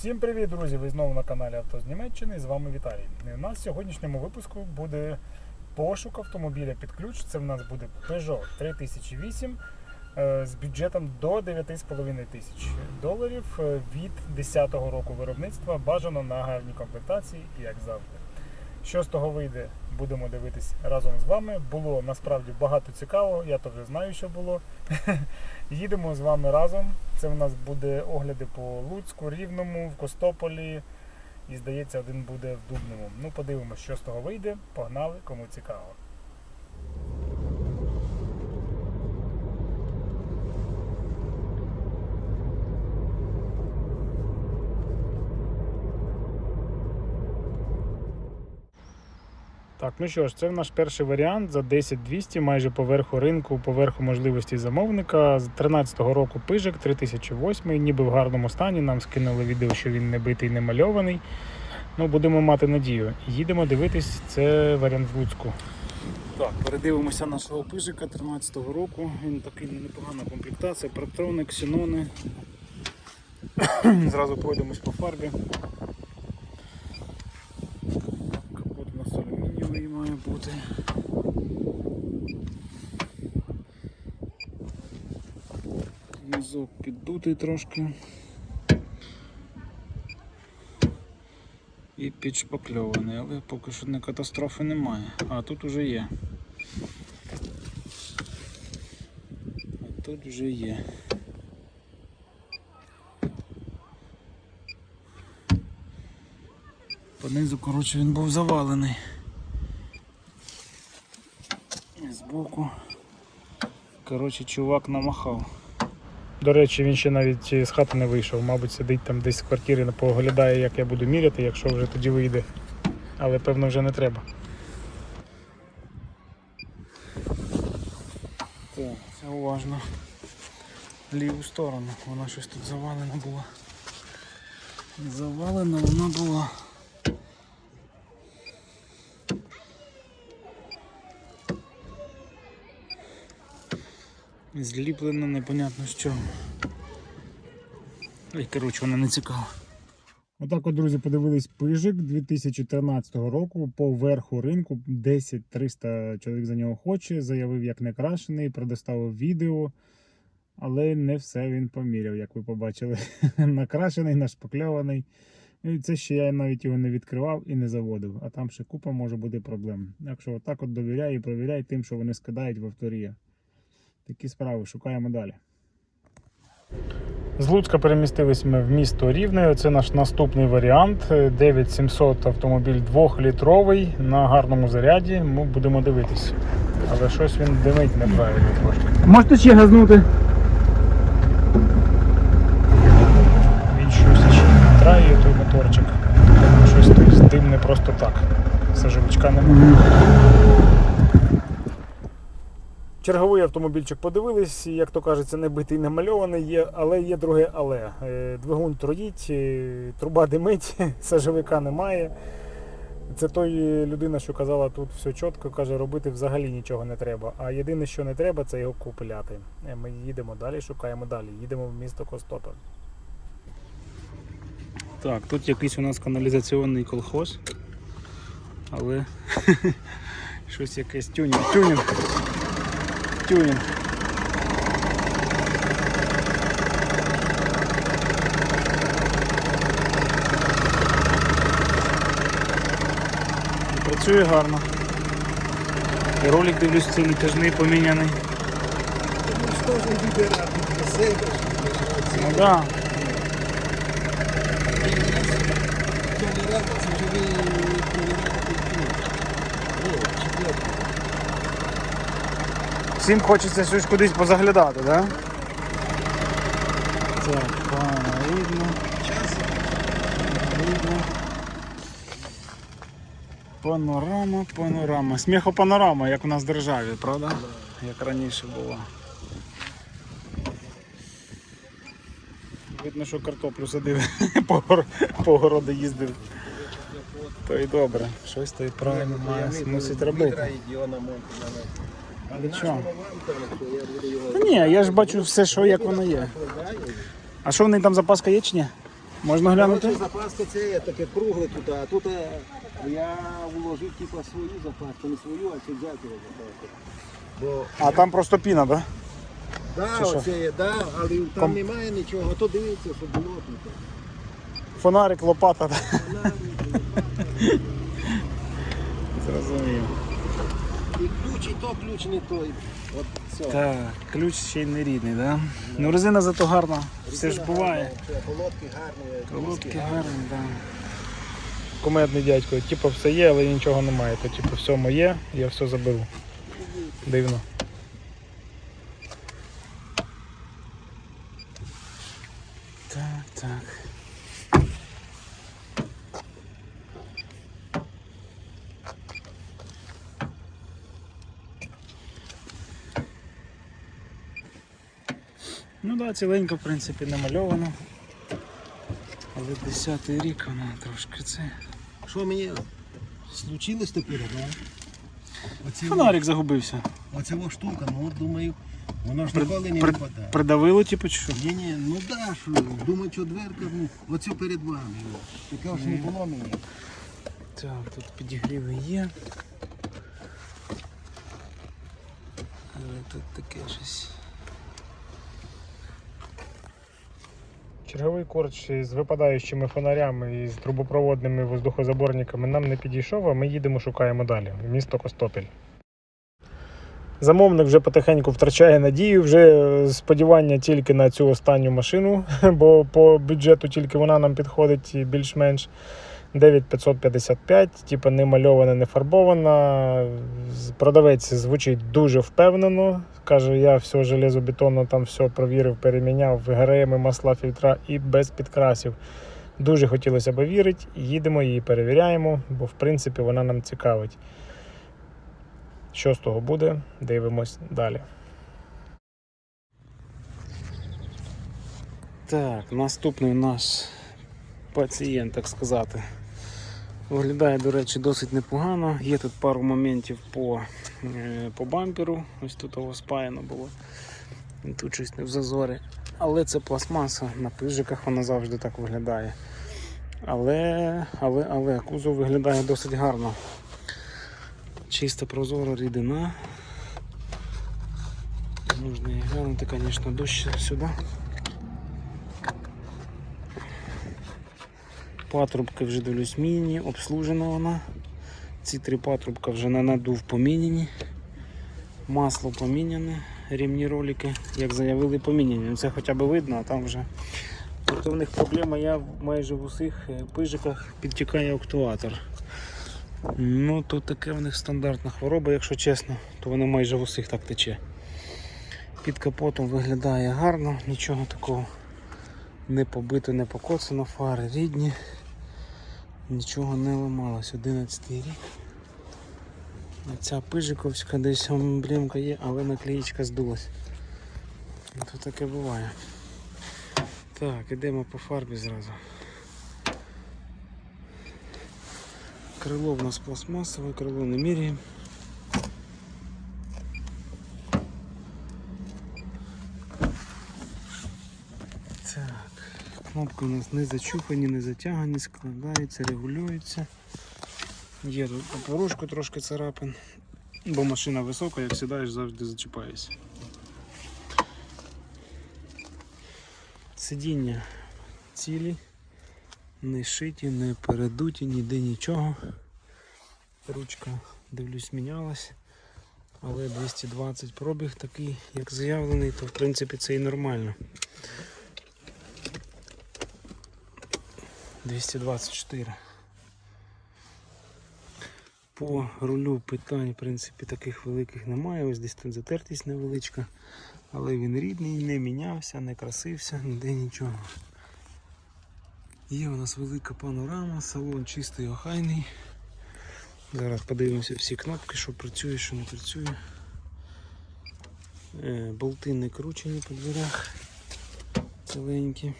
Всім привіт, друзі! Ви знову на каналі Авто з Німеччини. З вами Віталій. У нас в сьогоднішньому випуску буде пошук автомобіля під ключ. Це в нас буде Peugeot 3008 е, з бюджетом до 9,5 тисяч доларів е, від 10-го року виробництва. Бажано на гарній комплектації, як завжди. Що з того вийде, будемо дивитись разом з вами. Було насправді багато цікавого, я то вже знаю, що було. Їдемо з вами разом. Це в нас буде огляди по Луцьку, Рівному, в Костополі. І здається, один буде в Дубному. Ну, подивимося, що з того вийде. Погнали, кому цікаво. Так, ну що ж, це наш перший варіант за 10-200, майже поверху ринку, поверху можливості замовника. З 13-го року пижик 3008, ніби в гарному стані. Нам скинули відео, що він не битий, не мальований. Ну, будемо мати надію. Їдемо дивитись, це варіант в Луцьку. Так, передивимося нашого пижика 13-го року. Він такий непогана комплектація, протрони, ксенони. Зразу пройдемось по фарбі. Капот у нас алюмінієвий має бути. Низок піддутий трошки. І підшпакльований, але поки що не катастрофи немає. А тут уже є. А тут вже є. Понизу, коротше, він був завалений. І збоку. Коротше, чувак намахав. До речі, він ще навіть з хати не вийшов, мабуть, сидить там десь в квартирі, поглядає, як я буду міряти, якщо вже тоді вийде. Але певно вже не треба. Так, це уважно. Ліву сторону. Вона щось тут завалена була. Завалена вона була. Зліплено непонятно з чого. Ой, коротше, вона не цікава. Отак от, друзі, подивились пижик 2013 року по верху ринку. 10-300 чоловік за нього хоче. Заявив, як не крашений, предоставив відео. Але не все він поміряв, як ви побачили. Накрашений, нашпакльований. Це ще я навіть його не відкривав і не заводив. А там ще купа може бути проблем. Так що отак от довіряй і провіряй тим, що вони скидають в авторія. Такі справи шукаємо далі. З Луцька перемістились ми в місто Рівне. Це наш наступний варіант. 9700 автомобіль 2-літровий на гарному заряді. Ми будемо дивитись. Але щось він димить неправильно трошки. Можете ще газнути? Він щось ще трає той моторчик. Щось тут дим не просто так. Сажовичка немає. Черговий автомобільчик подивились, як то кажеться, не битий, не мальований, є, але є друге але. Е, Двигун троїть, е, труба димить, сажовика немає. Це той людина, що казала, тут все чітко, каже, робити взагалі нічого не треба. А єдине, що не треба, це його купляти. Е, Ми їдемо далі, шукаємо далі. Їдемо в місто Костопель. Так, тут якийсь у нас каналізаційний колхоз. Але щось якесь тюнінг. Тюнінг. Тюнінг. Працює гарно. І ролик дивлюсь, цей натяжний поміняний. Ну. Да. Всім хочеться щось кудись позаглядати, так? Да? Так, пана, видно. Видно. Панорама, панорама. Сміхопанорама, як у нас в державі, правда? Як раніше було. Видно, що картоплю садив, по городу їздив. То й добре, щось то і правильно має, мусить робити. Та ні, я ж бачу все, що як воно є. А що в неї там запаска є чи ні? Можна глянути? Запаска це є таке кругле тут, а тут е, я вложив типа свою запаску, не свою, а це дякую запаску. Бо А там просто піна, так? да, що? оце є, да, але там Ком- немає нічого, то дивіться, що було тут. Фонарик, лопата. да? Вона, Зрозумів. І ключ, і то ключ не той. От все. Так, ключ ще й не рідний, так? Да? Ну резина зато гарна. Все ж буває. Колодки гарні. Колодки гарні, так. Да. Кумедний дядько, типу все є, але нічого немає. То типу все моє, я все заберу. Дивно. Так, так. Ну так, да, ціленько, в принципі, намальовано. Але 10-й рік вона трошки це. Що мені случилось тепер, да? Оці, Фонарик загубився. оця во штука, ну от думаю, воно ж ніколи не при- випадає. Придавило, типу, чи що? Ні, ні, ну да, що, думаю, що дверка, ну, оцю перед вами. Таке ж не було мені. Так, тут підігріви є. Але тут таке щось. Черговий корч з випадаючими фонарями і з трубопроводними воздухозаборниками нам не підійшов, а ми їдемо шукаємо далі. Місто Костопіль. Замовник вже потихеньку втрачає надію, вже е, сподівання тільки на цю останню машину, бо по бюджету тільки вона нам підходить більш-менш. 9555, типу не мальована, не фарбована. Продавець звучить дуже впевнено. Каже, я все железобетонно там все провірив, переміняв, ГРМ, масла, фільтра і без підкрасів. Дуже хотілося б вірити. Їдемо її перевіряємо, бо в принципі вона нам цікавить. Що з того буде, дивимось далі. Так, наступний у нас пацієнт, так сказати. Виглядає, до речі, досить непогано. Є тут пару моментів по, е, по бамперу. Ось тут його спаяно було. Тут щось не в зазорі. Але це пластмаса, на пижиках вона завжди так виглядає. Але, але, але кузов виглядає досить гарно. Чиста прозора рідина. Можна її глянути, звісно, дощ сюди. Патрубки вже дивлюсь міні, обслужена вона. Ці три патрубка вже на надув поміняні. Масло поміняне, рівні ролики, як заявили, поміняні. Ну, Це хоча б видно, а там вже. Тобто в них проблема, я майже в усіх е, пижиках підтікає актуатор. Ну, то таке в них стандартна хвороба, якщо чесно, то вони майже в усіх так тече. Під капотом виглядає гарно, нічого такого не побито, не покоцано, фари рідні, нічого не ламалось. 11 рік. Ця пижиковська десь емблемка є, але наклеїчка здулась. Тут То таке буває. Так, ідемо по фарбі зразу. Крило в нас пластмасове, крило не міряємо. Так, кнопки у нас не зачухані, не затягані, складаються, регулюються. Є тут по порожку трошки царапин, бо машина висока, як сідаєш, завжди зачіпаєшся. Сидіння цілі, не шиті, не передуті, ніде нічого. Ручка, дивлюсь, мінялась. Але 220 пробіг такий, як заявлений, то в принципі це і нормально. 224. По рулю питань, в принципі, таких великих немає. Ось десь тут затертість невеличка. Але він рідний, не мінявся, не красився, ніде нічого. Є у нас велика панорама, салон чистий, охайний. Зараз подивимося всі кнопки, що працює, що не працює. Е, Болти не кручені по дверях. Ціленькі.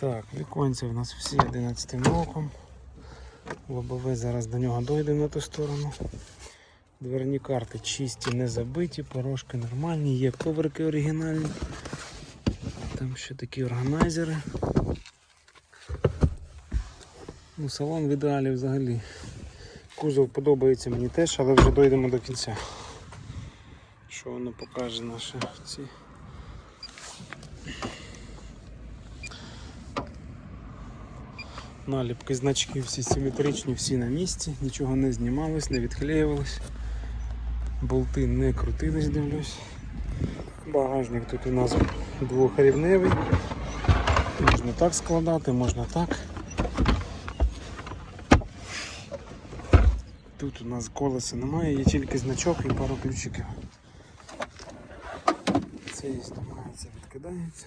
Так, віконці в нас всі 11 роком. Лобове зараз до нього дойде на ту сторону. Дверні карти чисті, не забиті, порожки нормальні, є коврики оригінальні. Там ще такі органайзери. Ну, салон в ідеалі взагалі. Кузов подобається мені теж, але вже дойдемо до кінця. Що воно покаже наші ці. Наліпки, значки всі симетричні, всі на місці, нічого не знімалось, не відклеювалось. Болти не крутились, дивлюсь. Багажник тут у нас двохрівневий. Можна так складати, можна так. Тут у нас колеса немає, є тільки значок і пару ключиків. Це є знімається, відкидається.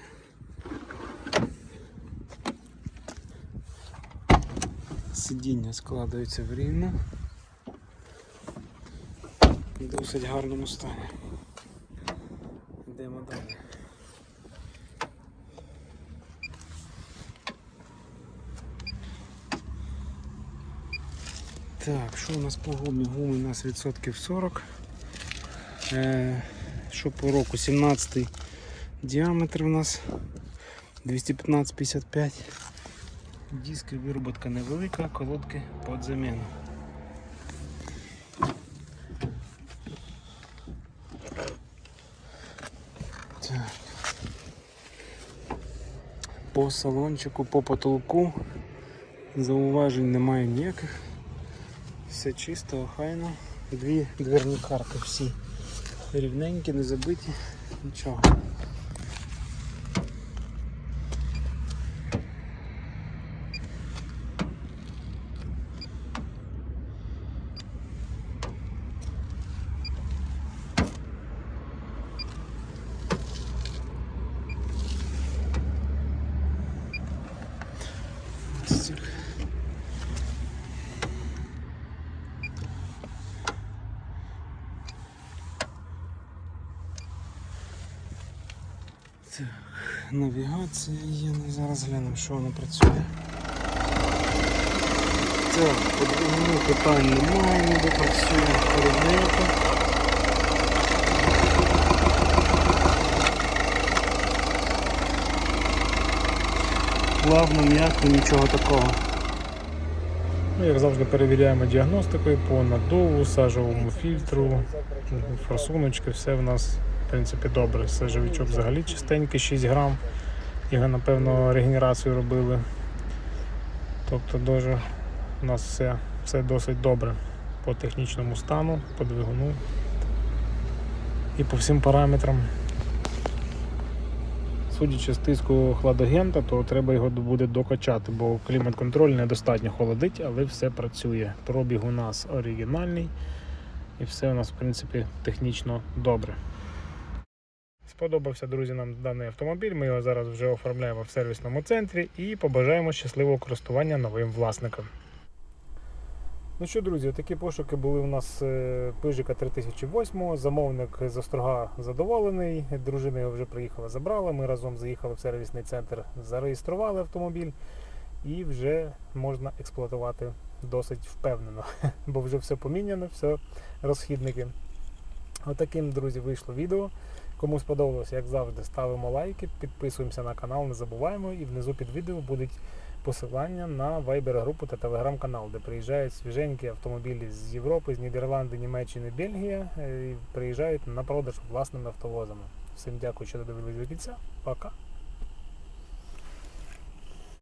Сидіння складаються в рівно. В досить гарному стані. Йдемо далі. Так, що у нас по гумі? Гуми у нас відсотків 40. Е, що по року? 17 діаметр у нас 215-55. Диски вироботка невелика, колодки під заміну. По салончику, по потолку зауважень немає ніяких. Все чисто, охайно. Дві дверні карти всі рівненькі, не забиті, нічого. Так. Навігація є, ну зараз глянемо, що вона працює. Так, по двигуну питань немає, ніби працює рівненько. Плавно, м'яко, нічого такого. Ну, як завжди, перевіряємо діагностикою по надуву, сажовому фільтру, форсуночки, все в нас в принципі добре. Сажовичок взагалі чистенький, 6 грам. Його, напевно, регенерацію робили. Тобто дуже у нас все, все досить добре по технічному стану, по двигуну і по всім параметрам. Судячи з тиску хладагента, то треба його буде докачати, бо клімат-контроль недостатньо холодить, але все працює. Пробіг у нас оригінальний і все у нас, в принципі, технічно добре. Сподобався, друзі, нам даний автомобіль. Ми його зараз вже оформляємо в сервісному центрі і побажаємо щасливого користування новим власникам. Ну що, друзі, такі пошуки були у нас е, Пижика 3008. Замовник з Острога задоволений. Дружина його вже приїхала, забрала. Ми разом заїхали в сервісний центр, зареєстрували автомобіль і вже можна експлуатувати досить впевнено, бо вже все поміняно, все розхідники. Отаким, друзі, вийшло відео. Кому сподобалось, як завжди, ставимо лайки, підписуємося на канал, не забуваємо. І внизу під відео будуть посилання на Viber групу та телеграм-канал, де приїжджають свіженькі автомобілі з Європи, з Нідерланди, Німеччини, Бельгія. е, І приїжджають на продаж власними автовозами. Всім дякую, що додивились до кінця. Пока.